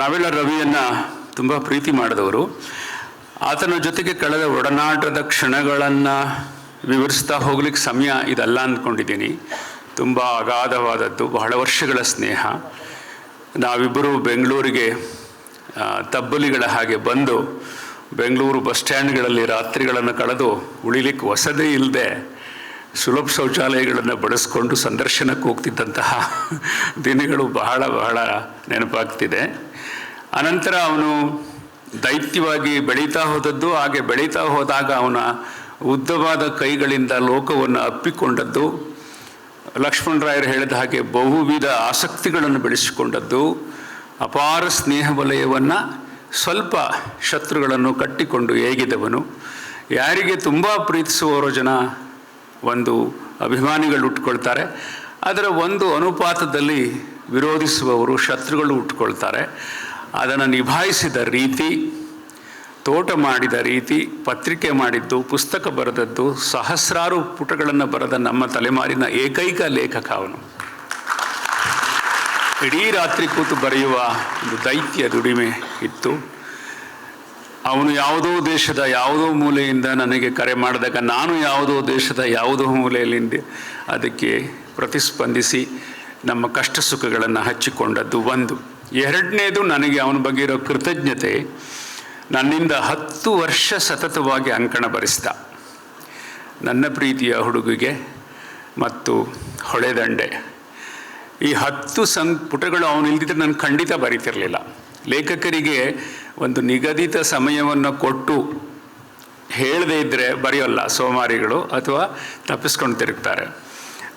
ನಾವೆಲ್ಲ ರವಿಯನ್ನು ತುಂಬ ಪ್ರೀತಿ ಮಾಡಿದವರು. ಆತನ ಜೊತೆಗೆ ಕಳೆದ ಒಡನಾಟದ ಕ್ಷಣಗಳನ್ನು ವಿವರಿಸ್ತಾ ಹೋಗ್ಲಿಕ್ಕೆ ಸಮಯ ಇದಲ್ಲ ಅಂದ್ಕೊಂಡಿದ್ದೀನಿ. ತುಂಬ ಅಗಾಧವಾದದ್ದು, ಬಹಳ ವರ್ಷಗಳ ಸ್ನೇಹ. ನಾವಿಬ್ಬರು ಬೆಂಗಳೂರಿಗೆ ತಬ್ಬಲಿಗಳ ಹಾಗೆ ಬಂದು ಬೆಂಗಳೂರು ಬಸ್ ಸ್ಟ್ಯಾಂಡ್ಗಳಲ್ಲಿ ರಾತ್ರಿಗಳನ್ನು ಕಳೆದು ಉಳಿಲಿಕ್ಕೆ ವಸತಿ ಇಲ್ಲದೆ ಸುಲಭ ಶೌಚಾಲಯಗಳನ್ನು ಬಳಸ್ಕೊಂಡು ಸಂದರ್ಶನಕ್ಕೆ ಹೋಗ್ತಿದ್ದಂತಹ ದಿನಗಳು ಬಹಳ ಬಹಳ ನೆನಪಾಗ್ತಿದೆ. ಅನಂತರ ಅವನು ದೈತ್ಯವಾಗಿ ಬೆಳೀತಾ ಹೋದದ್ದು, ಹಾಗೆ ಬೆಳೀತಾ ಹೋದಾಗ ಅವನ ಉದ್ದವಾದ ಕೈಗಳಿಂದ ಲೋಕವನ್ನು ಅಪ್ಪಿಕೊಂಡದ್ದು. ಲಕ್ಷ್ಮಣರಾಯರು ಹೇಳಿದ ಹಾಗೆ ಬಹುವಿಧ ಆಸಕ್ತಿಗಳನ್ನು ಬೆಳೆಸಿಕೊಂಡದ್ದು. ಅಪಾರ ಸ್ನೇಹ ವಲಯವನ್ನು ಸ್ವಲ್ಪ ಶತ್ರುಗಳನ್ನು ಕಟ್ಟಿಕೊಂಡು ಹೇಗಿದವನು? ಯಾರಿಗೆ ತುಂಬ ಪ್ರೀತಿಸುವವರು ಜನ ಒಂದು ಅಭಿಮಾನಿಗಳು ಉಟ್ಕೊಳ್ತಾರೆ. ಅದರ ಒಂದು ಅನುಪಾತದಲ್ಲಿ ವಿರೋಧಿಸುವವರು ಶತ್ರುಗಳು ಉಟ್ಕೊಳ್ತಾರೆ. ಅದನ್ನು ನಿಭಾಯಿಸಿದ ರೀತಿ, ತೋಟ ಮಾಡಿದ ರೀತಿ, ಪತ್ರಿಕೆ ಮಾಡಿದ್ದು, ಪುಸ್ತಕ ಬರೆದದ್ದು, ಸಹಸ್ರಾರು ಪುಟಗಳನ್ನು ಬರೆದ ನಮ್ಮ ತಲೆಮಾರಿನ ಏಕೈಕ ಲೇಖಕ ಅವನು. ಇಡೀ ರಾತ್ರಿ ಕೂತು ಬರೆಯುವ ಒಂದು ದೈತ್ಯ ದುಡಿಮೆ ಇತ್ತು. ಅವನು ಯಾವುದೋ ದೇಶದ ಯಾವುದೋ ಮೂಲೆಯಿಂದ ನನಗೆ ಕರೆ ಮಾಡಿದಾಗ ನಾನು ಯಾವುದೋ ದೇಶದ ಯಾವುದೋ ಮೂಲೆಯಲ್ಲಿಂದ ಅದಕ್ಕೆ ಪ್ರತಿಸ್ಪಂದಿಸಿ ನಮ್ಮ ಕಷ್ಟ ಸುಖಗಳನ್ನು ಹಚ್ಚಿಕೊಂಡದ್ದು ಒಂದು. ಎರಡನೇದು ನನಗೆ ಅವನ ಬಗ್ಗೆ ಇರೋ ಕೃತಜ್ಞತೆ ನನ್ನಿಂದ ಹತ್ತು ವರ್ಷ ಸತತವಾಗಿ ಅಂಕಣ ಬರೆಸಿದ ನನ್ನ ಪ್ರೀತಿಯ ಹುಡುಗಿಗೆ ಮತ್ತು ಹೊಳೆದಂಡೆ ಈ ಹತ್ತು ಸಂ ಪುಟಗಳು ಅವನು ಇಲ್ದಿದ್ರೆ ನಾನು ಖಂಡಿತ ಬರೀತಿರಲಿಲ್ಲ. ಲೇಖಕರಿಗೆ ಒಂದು ನಿಗದಿತ ಸಮಯವನ್ನು ಕೊಟ್ಟು ಹೇಳದೇ ಇದ್ದರೆ ಬರೆಯೋಲ್ಲ ಸೋಮಾರಿಗಳು ಅಥವಾ ತಪ್ಪಿಸ್ಕೊಂಡು ತಿರುಗ್ತಾರೆ.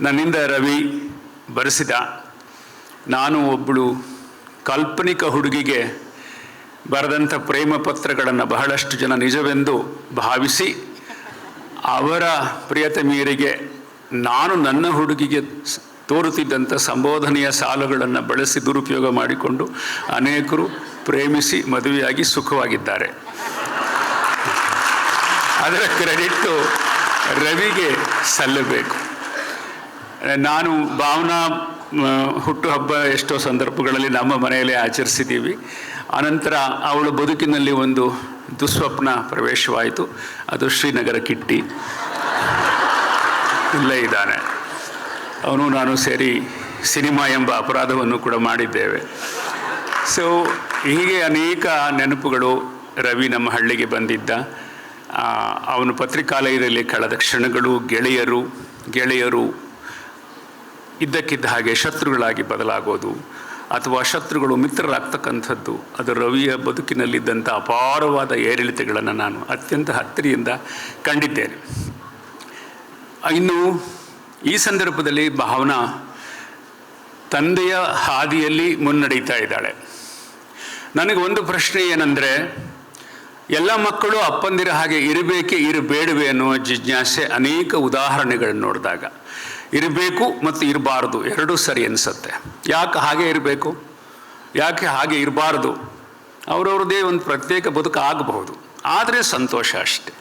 ನನ್ನಿಂದ ರವಿ, ಬರೆಸಿದ. ನಾನು ಒಬ್ಬಳು ಕಾಲ್ಪನಿಕ ಹುಡುಗಿಗೆ ಬರೆದಂಥ ಪ್ರೇಮ ಪತ್ರಗಳನ್ನು ಬಹಳಷ್ಟು ಜನ ನಿಜವೆಂದು ಭಾವಿಸಿ, ಅವರ ಪ್ರಿಯತಮಿಯರಿಗೆ ನಾನು ನನ್ನ ಹುಡುಗಿಗೆ ತೋರುತ್ತಿದ್ದಂಥ ಸಂಬೋಧನೆಯ ಸಾಲುಗಳನ್ನು ಬಳಸಿ ದುರುಪಯೋಗ ಮಾಡಿಕೊಂಡು ಅನೇಕರು ಪ್ರೇಮಿಸಿ ಮದುವೆಯಾಗಿ ಸುಖವಾಗಿದ್ದಾರೆ. ಅದರ ಕ್ರೆಡಿಟ್ಟು ರವಿಗೆ ಸಲ್ಲಬೇಕು. ನಾನು ಭಾವನಾ ಹುಟ್ಟುಹಬ್ಬ ಎಷ್ಟೋ ಸಂದರ್ಭಗಳಲ್ಲಿ ನಮ್ಮ ಮನೆಯಲ್ಲೇ ಆಚರಿಸಿದ್ದೀವಿ. ಅನಂತರ ಅವಳ ಬದುಕಿನಲ್ಲಿ ಒಂದು ದುಸ್ವಪ್ನ ಪ್ರವೇಶವಾಯಿತು. ಅದು ಶ್ರೀನಗರ ಕಿಟ್ಟಿ. ಇಲ್ಲೇ ಇದ್ದಾನೆ. ಅವನು ನಾನು ಸೇರಿ ಸಿನಿಮಾ ಎಂಬ ಅಪರಾಧವನ್ನು ಕೂಡ ಮಾಡಿದ್ದೇವೆ. ಸೊ ಹೀಗೆ ಅನೇಕ ನೆನಪುಗಳು ರವಿ ನಮ್ಮ ಹಳ್ಳಿಗೆ ಬಂದಿದ್ದ. ಅವನು ಪತ್ರಿಕಾಲಯದಲ್ಲಿ ಕಳೆದ ಕ್ಷಣಗಳು ಗೆಳೆಯರು ಗೆಳೆಯರು ಇದ್ದಕ್ಕಿದ್ದ ಹಾಗೆ ಶತ್ರುಗಳಾಗಿ ಬದಲಾಗೋದು ಅಥವಾ ಶತ್ರುಗಳು ಮಿತ್ರರಾಗ್ತಕ್ಕಂಥದ್ದು, ಅದು ರವಿಯ ಬದುಕಿನಲ್ಲಿದ್ದಂಥ ಅಪಾರವಾದ ಏರಿಳಿತಗಳನ್ನು ನಾನು ಅತ್ಯಂತ ಹತ್ತಿರಿಯಿಂದ ಕಂಡಿದ್ದೇನೆ. ಇನ್ನು ಈ ಸಂದರ್ಭದಲ್ಲಿ ಭಾವನಾ ತಂದೆಯ ಹಾದಿಯಲ್ಲಿ ಮುನ್ನಡೀತಾ ಇದ್ದಾಳೆ. ನನಗೆ ಒಂದು ಪ್ರಶ್ನೆ ಏನಂದರೆ, ಎಲ್ಲ ಮಕ್ಕಳು ಅಪ್ಪಂದಿರ ಹಾಗೆ ಇರಬೇಕೆ ಇರಬೇಡವೆ ಅನ್ನುವ ಜಿಜ್ಞಾಸೆ ಅನೇಕ ಉದಾಹರಣೆಗಳನ್ನು ನೋಡಿದಾಗ. ಇರಬೇಕು ಮತ್ತು ಇರಬಾರ್ದು, ಎರಡೂ ಸರಿ ಅನಿಸುತ್ತೆ. ಯಾಕೆ ಹಾಗೆ ಇರಬೇಕು? ಯಾಕೆ ಹಾಗೆ ಇರಬಾರ್ದು? ಅವರವ್ರದ್ದೇ ಒಂದು ಪ್ರತ್ಯೇಕ ಬದುಕು ಆಗಬಹುದು. ಆದರೆ ಸಂತೋಷ ಅಷ್ಟೆ.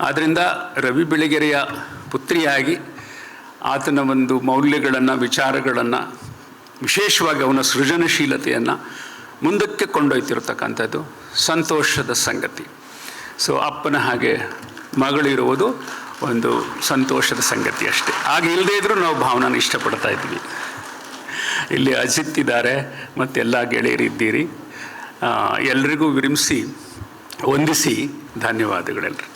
ಆದ್ದರಿಂದ ರವಿ ಬೆಳಗೆರೆಯ ಪುತ್ರಿಯಾಗಿ ಆತನ ಒಂದು ಮೌಲ್ಯಗಳನ್ನು, ವಿಚಾರಗಳನ್ನು, ವಿಶೇಷವಾಗಿ ಅವನ ಸೃಜನಶೀಲತೆಯನ್ನು ಮುಂದಕ್ಕೆ ಕೊಂಡೊಯ್ತಿರ್ತಕ್ಕಂಥದ್ದು ಸಂತೋಷದ ಸಂಗತಿ. ಸೊ ಅಪ್ಪನ ಹಾಗೆ ಮಗಳಿರುವುದು ಒಂದು ಸಂತೋಷದ ಸಂಗತಿ ಅಷ್ಟೇ. ಆಗ ಇಲ್ಲದೇ ಇದ್ದರೂ ನಾವು ಭಾವನಾನ ಇಷ್ಟಪಡ್ತಾ ಇದ್ವಿ. ಇಲ್ಲಿ ಅಜಿತ್ ಇದ್ದಾರೆ ಮತ್ತೆಲ್ಲ ಗೆಳೆಯರಿದ್ದೀರಿ ಎಲ್ರಿಗೂ ವಿರಮಿಸಿ, ವಂದಿಸಿ ಧನ್ಯವಾದಗಳೆಲ್ಲರೂ